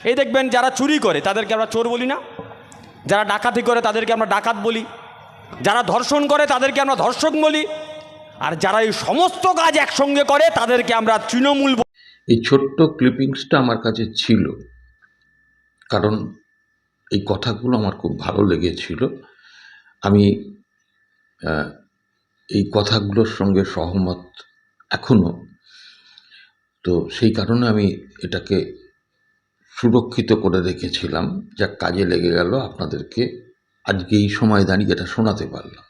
এই দেখবেন যারা চুরি করে, তাদেরকে আমরা চোর বলি না। যারা ডাকাতি করে, তাদেরকে আমরা ডাকাত বলি। যারা ধর্ষণ করে, তাদেরকে আমরা ধর্ষক বলি। আর যারা এই সমস্ত কাজ একসঙ্গে করে, তাদেরকে আমরা তৃণমূল বলি। এই ছোট্ট ক্লিপিংসটা আমার কাছে ছিল। কারণ এই কথাগুলো আমার খুব ভালো লেগেছিল। আমি এই কথাগুলোর সঙ্গে সহমত এখনও তো সেই কারণে আমি এটাকে সুরক্ষিত করে রেখেছিলাম, যা কাজে লেগে গেল আপনাদেরকে। আজকে এই সময় দাঁড়িয়ে এটা শোনাতে পারলাম।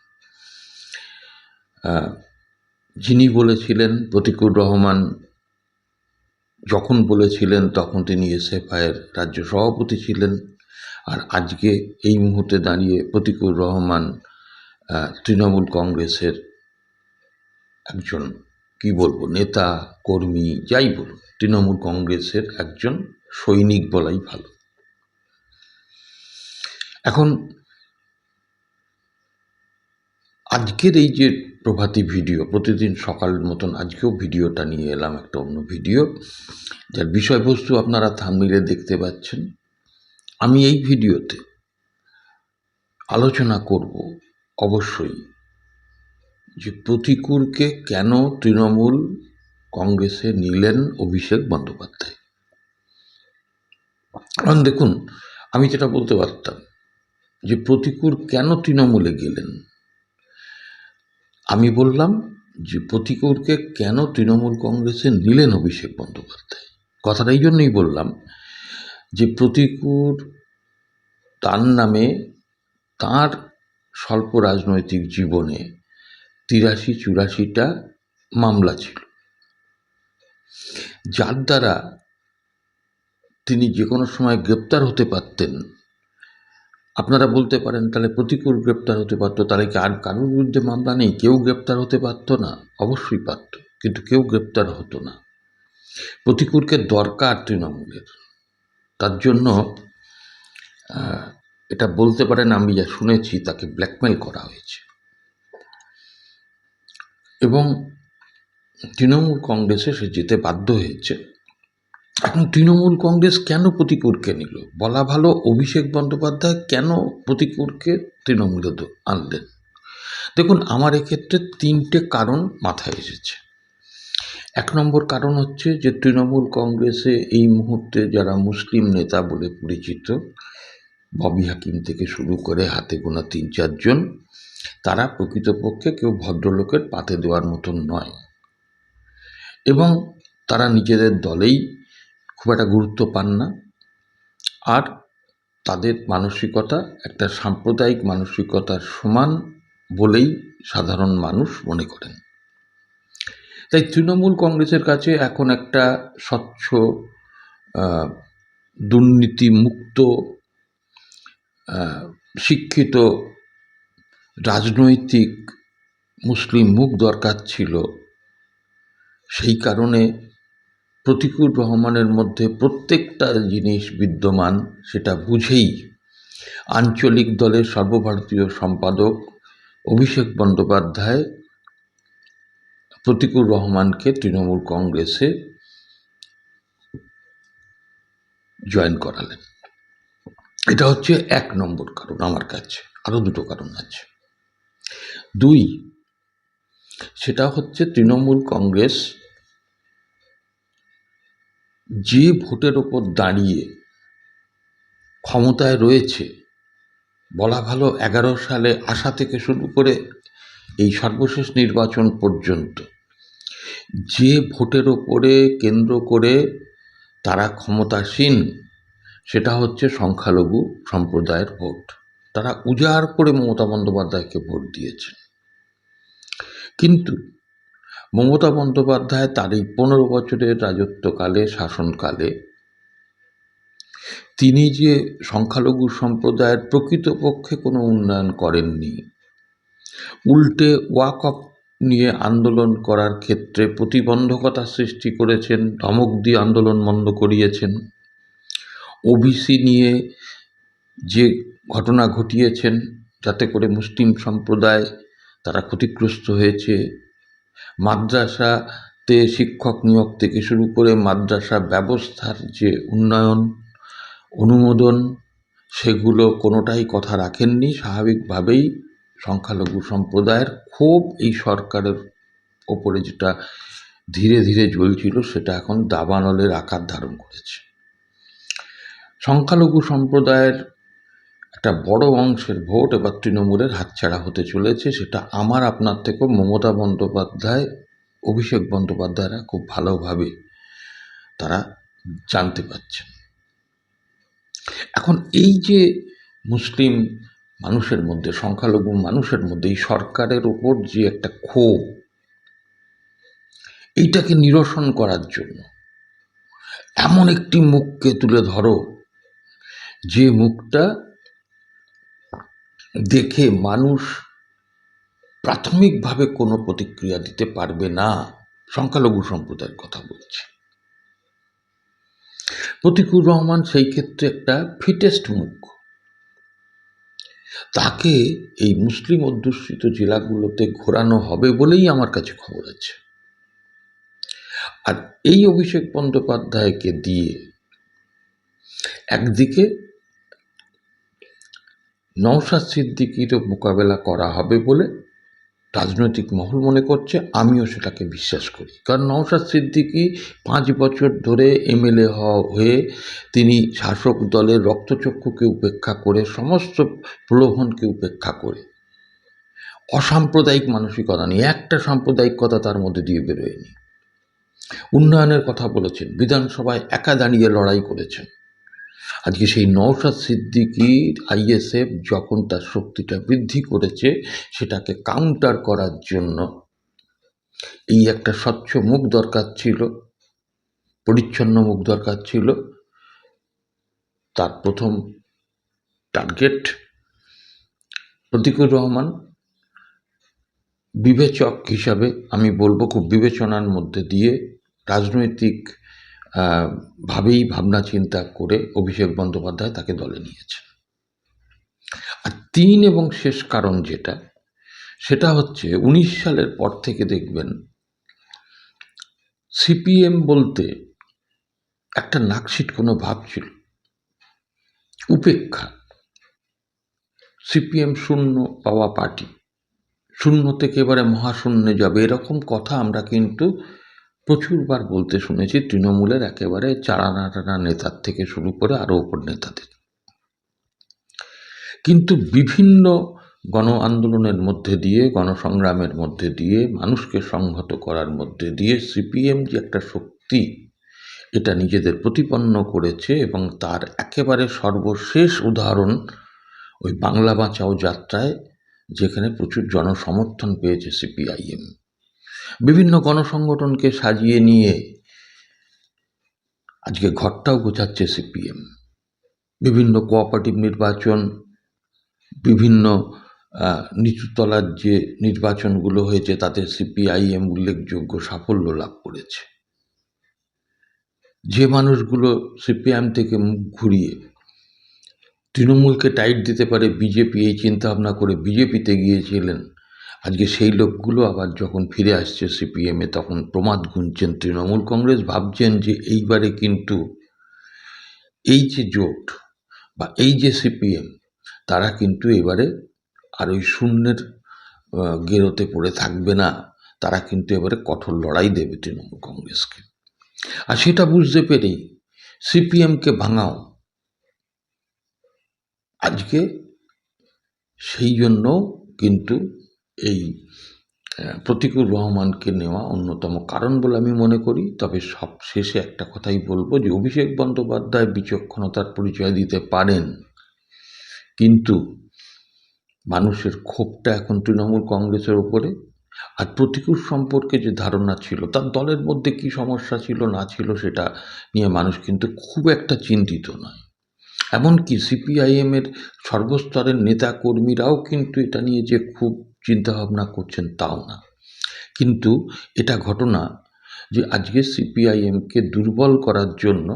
যিনি বলেছিলেন, প্রতিকুর রহমান যখন বলেছিলেন, তখন তিনি এসএফআইয়ের রাজ্য সভাপতি ছিলেন। আর আজকে এই মুহূর্তে দাঁড়িয়ে প্রতিকুর রহমান তৃণমূল কংগ্রেসের একজন, কি বলব, নেতা, কর্মী, যাই বলুন, তৃণমূল কংগ্রেসের একজন সৈনিক বলাই ভালো। এখন আজকের এই যে প্রভাতী ভিডিও, প্রতিদিন সকালের মতন আজকেও ভিডিওটা নিয়ে এলাম একটা অন্য ভিডিও। যার বিষয়বস্তু আপনারা থামিলে দেখতে পাচ্ছেন। আমি এই ভিডিওতে আলোচনা করব অবশ্যই যে প্রতিকূলকে কেন তৃণমূল কংগ্রেসে নিলেন অভিষেক বন্দ্যোপাধ্যায়। কারণ দেখুন, আমি যেটা বলতে পারতাম যে প্রতিকূর কেন তৃণমূলে গেলেন? আমি বললাম যে প্রতিকূরকে কেন তৃণমূল কংগ্রেসে নিলেন অভিষেক বন্দ্যোপাধ্যায়? কথাটা এই জন্যই বললাম যে প্রতিকূর তার নামে তার স্বল্প রাজনৈতিক জীবনে তিরাশি চুরাশিটা মামলা ছিল। যার দ্বারা তিনি যে কোনো সময় গ্রেপ্তার হতে পারতেন। আপনারা বলতে পারেন, তাহলে প্রতিকূল গ্রেপ্তার হতে পারতো, তাহলে কি আর কারোর বিরুদ্ধে মামলা নেই? কেউ গ্রেপ্তার হতে পারতো না, অবশ্যই পারত, কিন্তু কেউ গ্রেপ্তার হতো না। প্রতিকূলকে দরকার তৃণমূলের। তার জন্য এটা বলতে পারেন, আমি যা শুনেছি, তাকে ব্ল্যাকমেল করা হয়েছে। এবং তৃণমূল কংগ্রেসে সে যেতে বাধ্য হয়েছে। এখন তৃণমূল কংগ্রেস কেন প্রতিকূরকে নিল? বলা ভালো, অভিষেক বন্দ্যোপাধ্যায় কেন প্রতিকূরকে তৃণমূলে আনলেন? দেখুন, আমার এক্ষেত্রে তিনটে কারণ মাথায় এসেছে। এক নম্বর কারণ হচ্ছে যে, তৃণমূল কংগ্রেসে এই মুহূর্তে যারা মুসলিম নেতা বলে পরিচিত, ববি হাকিম থেকে শুরু করে হাতে গোনা তিন চারজন, তারা প্রকৃতপক্ষে কেউ ভদ্রলোকের পাতে দেওয়ার মতন নয়। এবং তারা নিজেদের দলেই খুব একটা গুরুত্ব পান না। আর তাদের মানসিকতা একটা সাম্প্রদায়িক মানসিকতার সমান বলেই সাধারণ মানুষ মনে করেন। তাই তৃণমূল কংগ্রেসের কাছে এখন একটা স্বচ্ছ দুর্নীতিমুক্ত শিক্ষিত, রাজনৈতিক মুসলিম মুখ দরকার ছিল। সেই কারণে প্রতিকূল রহমানের মধ্যে প্রত্যেকটা জিনিস বিদ্যমান, সেটা বুঝেই আঞ্চলিক দলের সর্বভারতীয় সম্পাদক অভিষেক বন্দ্যোপাধ্যায় প্রতিকূল রহমানকে তৃণমূল কংগ্রেসে জয়েন করালেন। এটা হচ্ছে এক নম্বর কারণ আমার কাছে, আরও দুটো কারণ আছে। দুই, সেটা হচ্ছে তৃণমূল কংগ্রেস যে ভোটের ওপর দাঁড়িয়ে ক্ষমতায় রয়েছে, বলা ভালো এগারো সালে আসা থেকে শুরু করে এই সর্বশেষ নির্বাচন পর্যন্ত যে ভোটের ওপরে কেন্দ্র করে তারা ক্ষমতাসীন, সেটা হচ্ছে সংখ্যালঘু সম্প্রদায়ের ভোট। তারা উজাড় করে মমতা বন্দ্যোপাধ্যায়কে ভোট দিয়েছেন। কিন্তু মমতা বন্দ্যোপাধ্যায় তার এই পনেরো বছরের রাজত্বকালে, শাসনকালে, তিনি যে সংখ্যালঘু সম্প্রদায়ের প্রকৃতপক্ষে কোনো উন্নয়ন করেননি, উল্টে ওয়াক অফ নিয়ে আন্দোলন করার ক্ষেত্রে প্রতিবন্ধকতা সৃষ্টি করেছেন, ধমক দিয়ে আন্দোলন বন্ধ করিয়েছেন ওবিসি নিয়ে যে ঘটনা ঘটিয়েছেন, যাতে করে মুসলিম সম্প্রদায় তারা ক্ষতিগ্রস্ত হয়েছে মাদ্রাসাতে শিক্ষক নিয়োগ থেকে শুরু করে মাদ্রাসা ব্যবস্থার যে উন্নয়ন, অনুমোদন, সেগুলো কোনোটাই কথা রাখেননি। স্বাভাবিকভাবেই সংখ্যালঘু সম্প্রদায়ের ক্ষোভ এই সরকারের ওপরে যেটা ধীরে ধীরে জ্বলছিল, সেটা এখন দাবানলের আকার ধারণ করেছে। সংখ্যালঘু সম্প্রদায়ের একটা বড় অংশের ভোট এবার তৃণমূলের হাতছাড়া হতে চলেছে, সেটা আমার আপনার থেকেও মমতা বন্দ্যোপাধ্যায়, অভিষেক বন্দ্যোপাধ্যায়রা খুব ভালোভাবে তারা জানতে পারছেন। এখন এই যে মুসলিম মানুষের মধ্যে, সংখ্যালঘু মানুষের মধ্যে এই সরকারের ওপর যে একটা ক্ষোভ, এইটাকে নিরসন করার জন্য এমন একটি মুখকে তুলে ধরো, যে মুখটা দেখে মানুষ প্রাথমিকভাবে কোনো প্রতিক্রিয়া দিতে পারবে না, সংখ্যালঘু সম্প্রদায়ের কথা বলছি। প্রতিকুর রহমান সেই ক্ষেত্রে একটা ফিটেস্ট মুখ। তাকে এই মুসলিম অধ্যুষিত জেলাগুলোতে ঘোরানো হবে বলেই আমার কাছে খবর আছে। আর এই অভিষেক বন্দ্যোপাধ্যায়কে দিয়ে একদিকে নওশাদ সিদ্দিকিরও মোকাবেলা করা হবে বলে রাজনৈতিক মহল মনে করছে, আমিও সেটাকে বিশ্বাস করি। কারণ নওশাদ সিদ্দিকি পাঁচ বছর ধরে এমএলএ হওয়া হয়ে তিনি শাসক দলের রক্তচক্ষুকে উপেক্ষা করে, সমস্ত প্রলোভনকে উপেক্ষা করে। অসাম্প্রদায়িক মানসিকতা নিয়ে, একটা সাম্প্রদায়িকতা তার মধ্যে দিয়ে বেরোয়নি। উন্নয়নের কথা বলেছেন, বিধানসভায় একা দাঁড়িয়ে লড়াই করেছেন। আজকে সেই নওশাদ সিদ্দিকির আইএসএফ যখন তার শক্তিটা বৃদ্ধি করেছে, সেটাকে কাউন্টার করার জন্য এই একটা স্বচ্ছ মুখ দরকার ছিল, পরিচ্ছন্ন মুখ দরকার ছিল। তার প্রথম টার্গেট প্রতিকুর রহমান, বিবেচক হিসাবে আমি বলব খুব বিবেচনার মধ্যে দিয়ে রাজনৈতিক ভাবেই ভাবনা চিন্তা করে অভিষেক বন্দ্যোপাধ্যায় তাকে দলে নিয়েছেন। আর তিন এবং শেষ কারণ যেটা, সেটা হচ্ছে উনিশ সালের পর থেকে দেখবেন সিপিএম বলতে একটা নাকশিট কোনো ভাব ছিল। উপেক্ষা। সিপিএম শূন্য পাওয়া পার্টি। শূন্য থেকে এবারে মহাশূন্যে যাবে, এরকম কথা আমরা কিন্তু প্রচুরবার বলতে শুনেছি তৃণমূলের একেবারে চারানা টানা নেতার থেকে শুরু করে আরও ওপর নেতাদের। কিন্তু বিভিন্ন গণ আন্দোলনের মধ্যে দিয়ে, গণসংগ্রামের মধ্যে দিয়ে, মানুষকে সংহত করার মধ্যে দিয়ে সিপিএম যে একটা শক্তি, এটা নিজেদের প্রতিপন্ন করেছে এবং তার একেবারে সর্বশেষ উদাহরণ ওই বাংলা বাঁচাও যাত্রায়, যেখানে প্রচুর জনসমর্থন পেয়েছে সিপিআইএম। বিভিন্ন গণসংগঠনকে সাজিয়ে নিয়ে আজকে ঘরটাও গোছাচ্ছে সিপিএম। বিভিন্ন কোঅপারেটিভ নির্বাচন, বিভিন্ন নিচুতলার যে নির্বাচনগুলো হয়েছে, তাতে সিপিআইএম উল্লেখযোগ্য সাফল্য লাভ করেছে। যে মানুষগুলো সিপিআইএম থেকে মুখ ঘুরিয়ে তৃণমূলকে টাইট দিতে পারে, বিজেপি এই চিন্তা ভাবনা করে বিজেপিতে গিয়েছিলেন আজকে সেই লোকগুলো আবার যখন ফিরে আসছে সিপিএমে তখন প্রমাদ গুনছেন তৃণমূল কংগ্রেস, ভাবছেন যে এইবারে কিন্তু এই যে জোট বা এই যে সিপিএম, তারা কিন্তু এবারে আর ওই শূন্যের গেরোতে পড়ে থাকবে না। তারা কিন্তু এবারে কঠোর লড়াই দেবে তৃণমূল কংগ্রেসকে। আর সেটা বুঝতে পেরেই সিপিএমকে ভাঙাও। আজকে সেই জন্য কিন্তু এই আহ, প্রতিকুর রহমানকে নেওয়া অন্যতম কারণ বলে আমি মনে করি। তবে সব শেষে একটা কথাই বলব যে অভিষেক বন্দ্যোপাধ্যায় বিচক্ষণতার পরিচয় দিতে পারেন। কিন্তু মানুষের ক্ষোভটা এখন তৃণমূল কংগ্রেসের উপরে আর প্রতিকূল সম্পর্কে যে ধারণা ছিল তার দলের মধ্যে কি সমস্যা ছিল না ছিল সেটা নিয়ে মানুষ কিন্তু খুব একটা চিন্তিত নয়। এমনকি সিপিআইএমের সর্বস্তরের নেতা কর্মীরাও কিন্তু এটা নিয়ে যে খুব চিন্তাভাবনা করছেন তাও না। কিন্তু এটা ঘটনা যে আজকে সিপিআইএমকে দুর্বল করার জন্য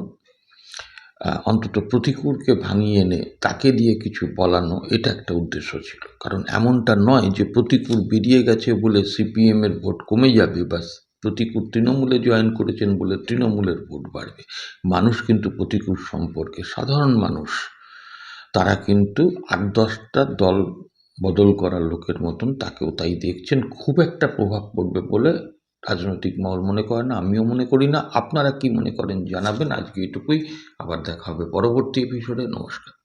অন্তত প্রতিকূলকে ভাঙিয়ে এনে তাকে দিয়ে কিছু বলানো, এটা একটা উদ্দেশ্য ছিল। কারণ এমনটা নয় যে প্রতিকূল বেরিয়ে গেছে বলে সিপিএমের ভোট কমে যাবে বা প্রতিকূল তৃণমূলে জয়েন করেছেন বলে তৃণমূলের ভোট বাড়বে। মানুষ কিন্তু প্রতিকূল সম্পর্কে সাধারণ মানুষ, তারা কিন্তু আট দশটা দল বদল করার লোকের মতন তাকেও তাই দেখছেন। খুব একটা প্রভাব পড়বে বলে রাজনৈতিক মহল মনে করে না, আমিও মনে করি না। আপনারা কি মনে করেন জানাবেন। আজকে এটুকুই। আবার দেখা হবে পরবর্তী এপিসোডে নমস্কার।